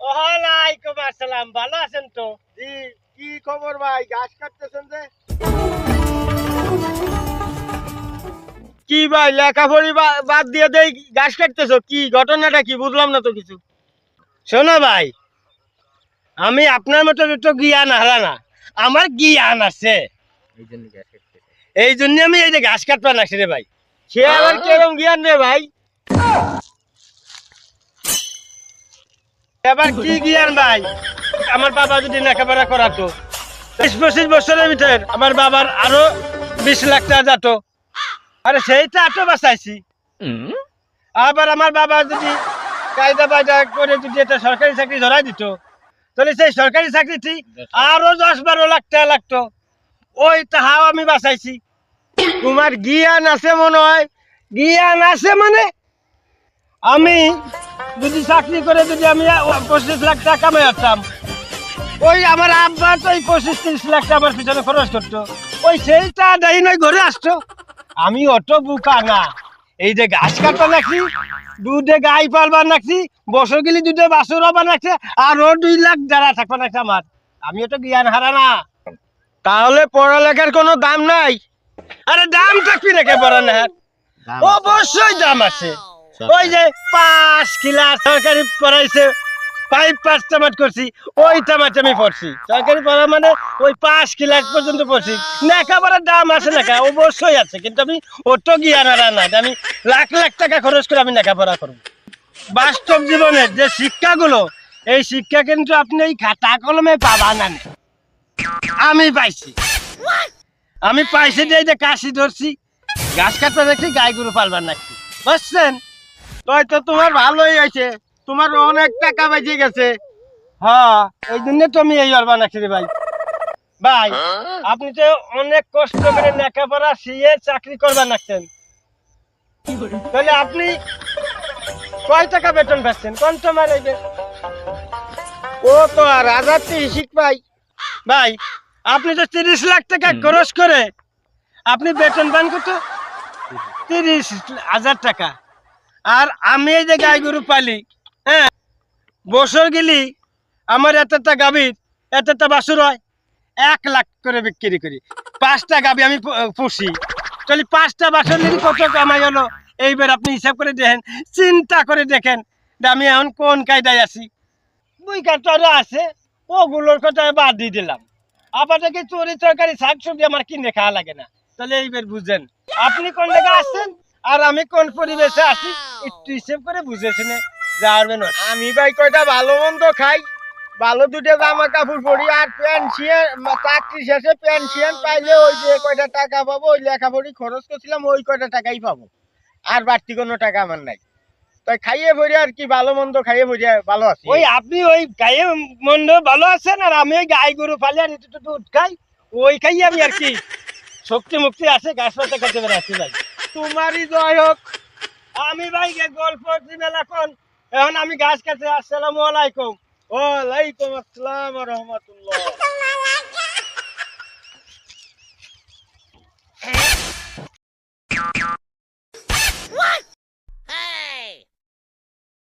ওয়ালাইকুম আসসালাম ভালো আছেন তো? জি কি খবর ভাই? ঘাস কাটতেছেন যে? কি ভাই লেখাপড়ি বাদ দিয়ে দেই গাছ কাটতেছো? কি ঘটনাটা কি? বুঝলাম না তো কিছু। শোনো ভাই আমি আপনার মতো তো জ্ঞান হারা না। আমার জ্ঞান আছে। এই জন্য আমি এই যে ঘাস কাটবা লাগছি রে ভাই। সে আবার কিরম জ্ঞান রে ভাই? এবার কি জ্ঞান ভাই? আমার বাবা যদি লেখাপড়া করাতো। বিশ পঁচিশ বছরের ভিতরে আমার বাবার আরও বিশ লাখ টাকা যেত। আরে সেইটা তো বাঁচাইছি। আবার আমার বাবা যদি কায়দা বায়দা করে যদি একটা সরকারি চাকরি ধরাই দিত তাহলে সেই সরকারি চাকরিটি আরও দশ বারো লাখ টাকা লাগতো। ওই তাহাও আমি বাঁচাইছি। তোমার জ্ঞান আছে মনে হয়? জ্ঞান আছে মানে? আমি যদি চাকরি করে যদি আমি পঁচিশ লাখ টাকা কামাই আসতাম ওই আমার আব্বা তো ওই পঁচিশ তিরিশ লাখ টাকা আমার পিছনে খরচ করতো। ওই সেইটা দেই নয় ঘরে আসতো। আমি অত বুকা না। এই যে গাছ কাটবা নাকি দুধে গাই পালবার নাকি বছর গেলে দুধে বাছুর হবার নাকি আরও দুই লাখ যারা থাকবা নাকি আমার। আমি তো জ্ঞান হারা না। তাহলে পড়ালেখার কোনো দাম নাই? আরে দাম থাকবি রেখে পড়ালেখার? অবশ্যই দাম আছে। ওই যে পাঁচ ক্লাস সরকারি পড়াইছে ফাইভ পাঁচ টামাট করছি ওই টামাট আমি পড়ছি। সরকারি পড়া মানে ওই পাঁচ ক্লাস পর্যন্ত পড়ছি। লেখাপড়ার দাম আছে লেখা অবশ্যই আছে কিন্তু আমি অত হারা না আমি লাখ লাখ টাকা খরচ করে আমি লেখাপড়া করব। বাস্তব জীবনের যে শিক্ষাগুলো এই শিক্ষা কিন্তু আপনি এই খাতা কলমে পাবা না আমি পাইছি। আমি পাইছি যে এই যে কাশি ধরছি গাছ কাটতে দেখছি গাই গরু পালবার নাকি। বুঝছেন? তাই তো তোমার ভালোই হয়েছে। তোমার অনেক টাকা বেঁচে গেছে। হ্যাঁ এই জন্য তো আমি এই অরবা নাকি রে ভাই। ভাই আপনি তো অনেক কষ্ট করে লেখাপড়া শিয়ে চাকরি করবার নাকছেন তাহলে আপনি কয় টাকা বেতন পাচ্ছেন? কোন তোমার এই ও তো আর হাজার শিখ পাই ভাই আপনি তো তিরিশ লাখ টাকা খরচ করে আপনি বেতন পান কত? তিরিশ হাজার টাকা। আর আমি এই যে গাই গরু পালি হ্যাঁ? বছর গেলি আমার এতটা গাভীর এতটা বাছুর হয়, এক লাখ করে বিক্রি করি। পাঁচটা গাভী আমি পুষি। তাহলে পাঁচটা বাছর নিলে কত কামাই হলো? এইবার আপনি হিসাব করে দেখেন, চিন্তা করে দেখেন আমি এখন কোন কায়দায় আছি। বই কাটারও আছে, ওগুলোর কথা বাদ দিয়ে দিলাম। আবার দেখি চুরি তরকারি শাক সবজি আমার কিনে খাওয়া লাগে না। তাহলে এইবার বুঝেন, আপনি কোন জায়গায় আসছেন আর আমি কোন পরিবেশে আছি? একটু হিসেব করে বুঝেছেন যাবেন আমি ভাই কয়টা ভালো মন্দ খাই? ভালো দুটো জামা কাপড় পরি আর পেনশিয়ান চাকরি শেষে পেনশিয়ান পাইলে ওই যে কয়টা টাকা পাবো ওই লেখাপড়ি খরচ করছিলাম ওই কয়টা টাকাই পাবো। আর বাড়তি কোনো টাকা আমার নাই। তাই খাইয়ে ভরি আর কি ভালো মন্দ খাইয়ে ভরি ভালো আছি। ওই আপনি ওই গায়ে মন্দ ভালো আছেন আর আমি ওই গাই গরু পালি আর একটু দুধ খাই ওই খাই আমি আর কি শক্তি মুক্তি আছে গাছ পাতা খেতে পারে আছি ভাই। তোমারই জয় হোক। আমি ভাই গল্প এখন এখন আমি গাছ কাছে আসসালামু আলাইকুম। ওয়ালাইকুম আসসালাম রহমতুল্লাহ।